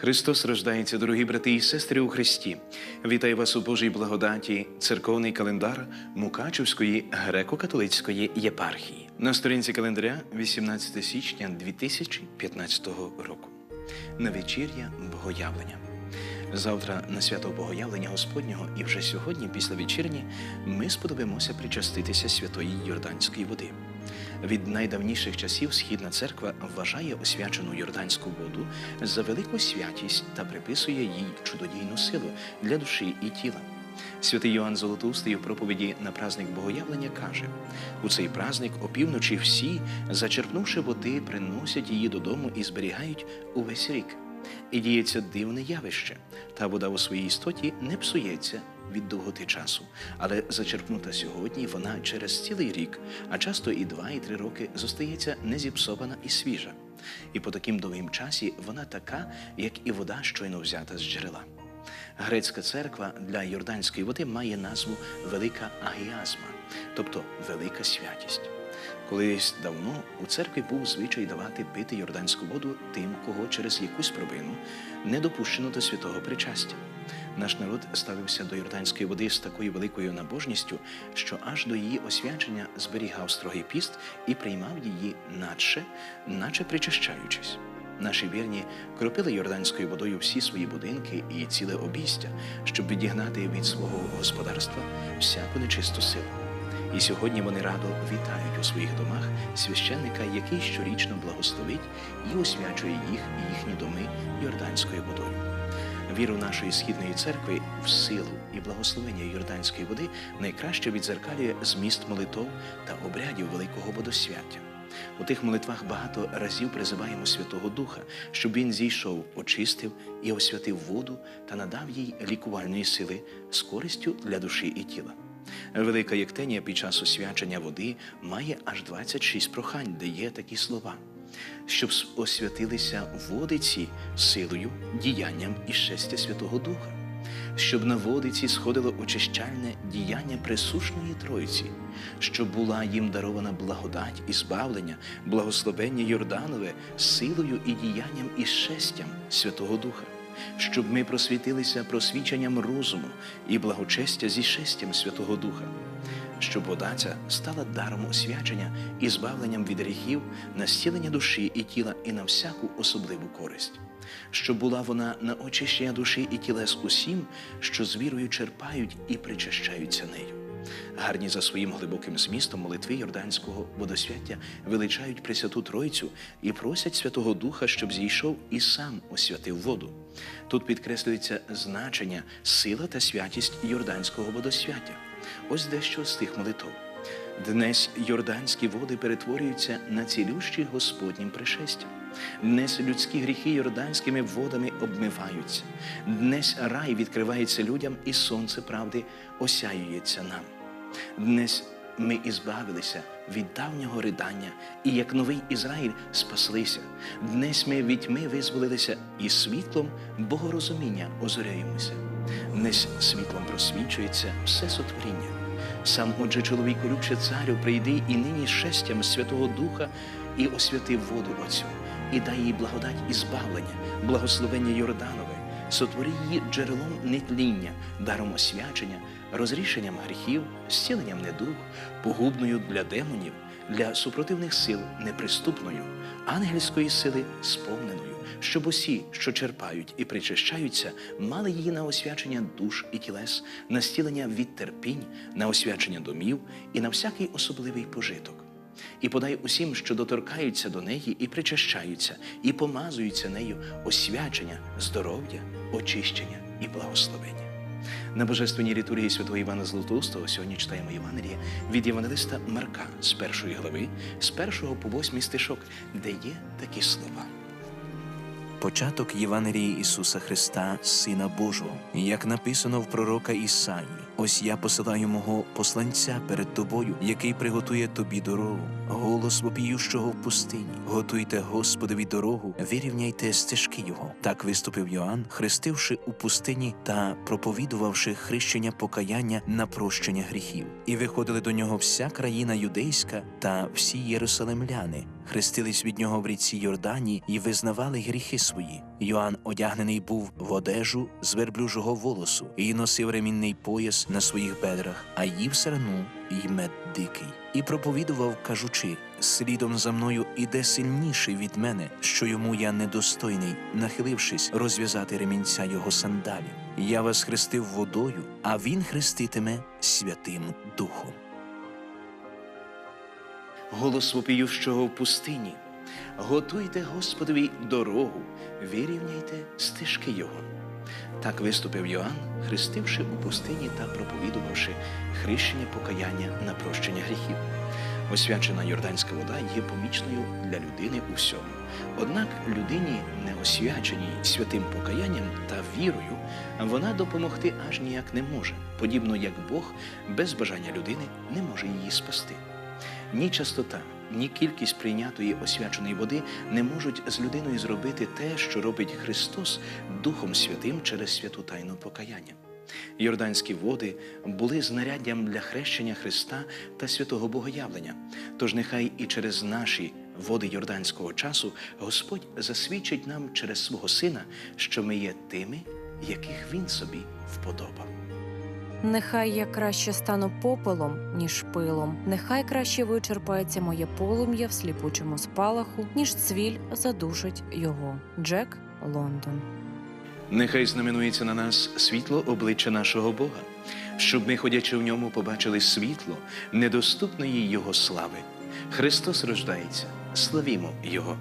Христос рождається, дорогі брати і сестри у Христі. Вітаю вас у Божій благодаті, церковний календар Мукачівської греко-католицької єпархії. На сторінці календаря 18 січня 2015 року. На вечір'я Богоявлення. Завтра на свято Богоявлення Господнього і вже сьогодні, після вечірні, ми сподобаємося причаститися святої Йорданської води. Від найдавніших часів Східна церква вважає освячену Йорданську воду за велику святість та приписує їй чудодійну силу для душі і тіла. Святий Йоанн Золотоустий у проповіді на праздник Богоявлення каже: у цей праздник опівночі всі, зачерпнувши води, приносять її додому і зберігають увесь рік. І діється дивне явище. Та вода у своїй істоті не псується від довготи часу, але зачерпнута сьогодні, вона через цілий рік, а часто і два, і три роки зостається незіпсована і свіжа. І по таким довгим часі вона така, як і вода, щойно взята з джерела. Грецька церква для йорданської води має назву Велика Агіазма, тобто велика святість. Колись давно у церкві був звичай давати пити йорданську воду тим, кого через якусь провину не допущено до святого причастя. Наш народ ставився до йорданської води з такою великою набожністю, що аж до її освячення зберігав строгий піст і приймав її наче, наче причащаючись. Наші вірні кропили йорданською водою всі свої будинки і ціле обійстя, щоб відігнати від свого господарства всяку нечисту силу. І сьогодні вони радо вітають у своїх домах священника, який щорічно благословить і освячує їх і їхні доми йорданською водою. Віру нашої східної церкви в силу і благословення йорданської води найкраще відзеркалює зміст молитов та обрядів великого водосвяття. У тих молитвах багато разів призиваємо Святого Духа, щоб він зійшов, очистив і освятив воду та надав їй лікувальної сили з користю для душі і тіла. Велика Єктенія під час освячення води має аж 26 прохань, де є такі слова, щоб освятилися водиці силою, діянням і щастя Святого Духа, щоб на водиці сходило очищальне діяння присушної Тройці, щоб була їм дарована благодать і збавлення, благословення Йорданове силою і діянням і щастям Святого Духа щоб ми просвітилися просвіченням розуму і благочестя зі шестям Святого Духа, щоб вода ця стала даром освячення і збавленням від гріхів, націлення душі і тіла і на всяку особливу користь, щоб була вона на очищення душі і тілес усім, що з вірою черпають і причащаються нею. Гарні за своїм глибоким змістом молитви Йорданського водосвяття величають Пресвяту Тройцю і просять Святого Духа, щоб зійшов і сам освятив воду. Тут підкреслюється значення, сила та святість Йорданського водосвяття. Ось дещо з тих молитов. Днес йорданські води перетворюються на цілющі Господнім пришестям. Днес людські гріхи йорданськими водами обмиваються. Днес рай відкривається людям, і сонце правди осяюється нам. Днес ми ізбавилися від давнього ридання, і як новий Ізраїль спаслися. Днес ми від тьми визволилися і світлом богорозуміння озоряємося. Днес світлом просвічується все сотворіння. Сам, отже, чоловіку любче царю, прийди і нині щастям Святого Духа і освяти воду оцю, і дай їй благодать і збавлення, благословення Йорданове, сотвори її джерелом нетління, даром освячення, розрішенням гріхів, зціленням недуг, погубною для демонів, для супротивних сил неприступною, ангельської сили сповненою, щоб усі, що черпають і причащаються, мали її на освячення душ і тілес, на стілення від терпінь, на освячення домів і на всякий особливий пожиток. І подай усім, що доторкаються до неї і причащаються, і помазуються нею освячення, здоров'я, очищення і благословення. На божественній літургії святого Івана Златоустого сьогодні читаємо Євангеліє від Євангелиста Марка з першої глави, з першого по восьмий стишок, де є такі слова. Початок Євангелії Ісуса Христа, Сина Божого, як написано в пророка Ісаї. Ось я посилаю мого посланця перед тобою, який приготує тобі дорогу. Голос вопіющого в пустині. Готуйте Господові дорогу, вирівняйте стежки його. Так виступив Йоанн, хрестивши у пустині та проповідувавши хрещення покаяння на прощення гріхів. І виходили до нього вся країна юдейська та всі єрусалимляни, хрестились від нього в ріці Йордані і визнавали гріхи свої. Йоанн одягнений був в одежу з верблюжого волосу і носив ремінний пояс на своїх бедрах, а їв сарану і мед дикий. І проповідував, кажучи: слідом за мною іде сильніший від мене, що йому я недостойний, нахилившись, розв'язати ремінця його сандалів. Я вас хрестив водою, а він хреститиме Святим Духом. голос вопіющого в пустині. Готуйте Господові дорогу, вирівняйте стежки Його. Так виступив Йоанн, хрестивши у пустині та проповідувавши хрещення покаяння на прощення гріхів. Освячена йорданська вода є помічною для людини у всьому. Однак людині, не освяченій святим покаянням та вірою, вона допомогти аж ніяк не може, подібно як Бог без бажання людини не може її спасти. Ні частота, ні кількість прийнятої освяченої води не можуть з людиною зробити те, що робить Христос Духом Святим через святу тайну покаяння. Йорданські води були знаряддям для хрещення Христа та святого Богоявлення. Тож нехай і через наші води йорданського часу Господь засвідчить нам через свого Сина, що ми є тими, яких Він собі вподобав. Нехай я краще стану попелом, ніж пилом. Нехай краще вичерпається моє полум'я в сліпучому спалаху, ніж цвіль задушить його. Джек Лондон. Нехай знаменується на нас світло обличчя нашого Бога, щоб ми, ходячи в ньому, побачили світло недоступної Його слави. Христос рождається, славімо Його.